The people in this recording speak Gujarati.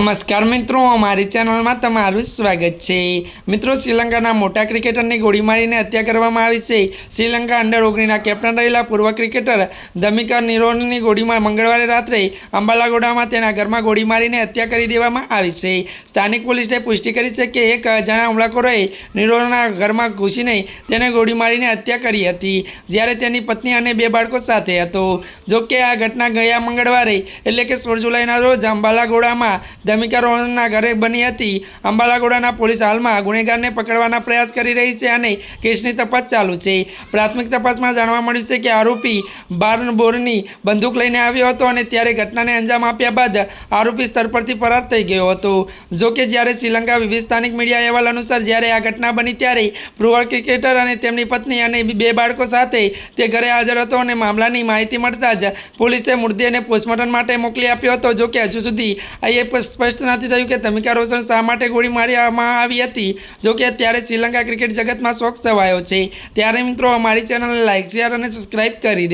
નમસ્કાર મિત્રો, અમારી ચેનલમાં તમારું સ્વાગત છે. મિત્રો, શ્રીલંકાના મોટા ક્રિકેટરની ગોળી મારીને હત્યા કરવામાં આવી છે. શ્રીલંકા અંડર ઓગણીના કેપ્ટન રહેલા પૂર્વ ક્રિકેટર ધમિકા નિરોનની ગોળીમાં મંગળવારે રાત્રે અંબાલાગોડામાં તેના ઘરમાં ગોળી મારીને હત્યા કરી દેવામાં આવી છે. સ્થાનિક પોલીસે પુષ્ટિ કરી છે કે એક જણા હુમલાખોરોએ નિરોના ઘરમાં ઘૂસીને તેને ગોળી મારીને હત્યા કરી હતી, જ્યારે તેની પત્ની અને બે બાળકો સાથે હતો. જોકે આ ઘટના ગયા મંગળવારે, એટલે કે સોળ જુલાઈના રોજ અંબાલાગોડામાં ધમિકા રોહનના ઘરે બની હતી. અંબાલાગોડાના પોલીસ હાલમાં ગુનેગારને પકડવાના પ્રયાસ કરી રહી છે અને કેસની તપાસ ચાલુ છે. પ્રાથમિક તપાસમાં જાણવા મળ્યું છે કે આરોપી બાર્ન બોરની બંદૂક લઈને આવ્યો હતો અને ત્યારે ઘટનાને અંજામ આપ્યા બાદ આરોપી સ્થળ પરથી ફરાર થઈ ગયો હતો. જો કે જ્યારે શ્રીલંકા વિવિધ સ્થાનિક મીડિયા અહેવાલ અનુસાર જ્યારે આ ઘટના બની ત્યારે પ્રુવર ક્રિકેટર અને તેમની પત્ની અને બે બાળકો સાથે તે ઘરે હાજર હતો અને મામલાની માહિતી મળતા જ પોલીસે મૃતદેહને પોસ્ટમોર્ટમ માટે મોકલી આપ્યો હતો. જો કે હજુ સુધી આ પણ સ્પષ્ટ નથી થયું કે ધમિકા રોશન શા માટે ગોળી મારવામાં આવી હતી? જો કે ત્યારે શ્રીલંકા ક્રિકેટ જગતમાં શોખ સવાયો છે. ત્યારે મિત્રો અમારી ચેનલને લાઇક શેર અને સબસ્ક્રાઇબ કરી દે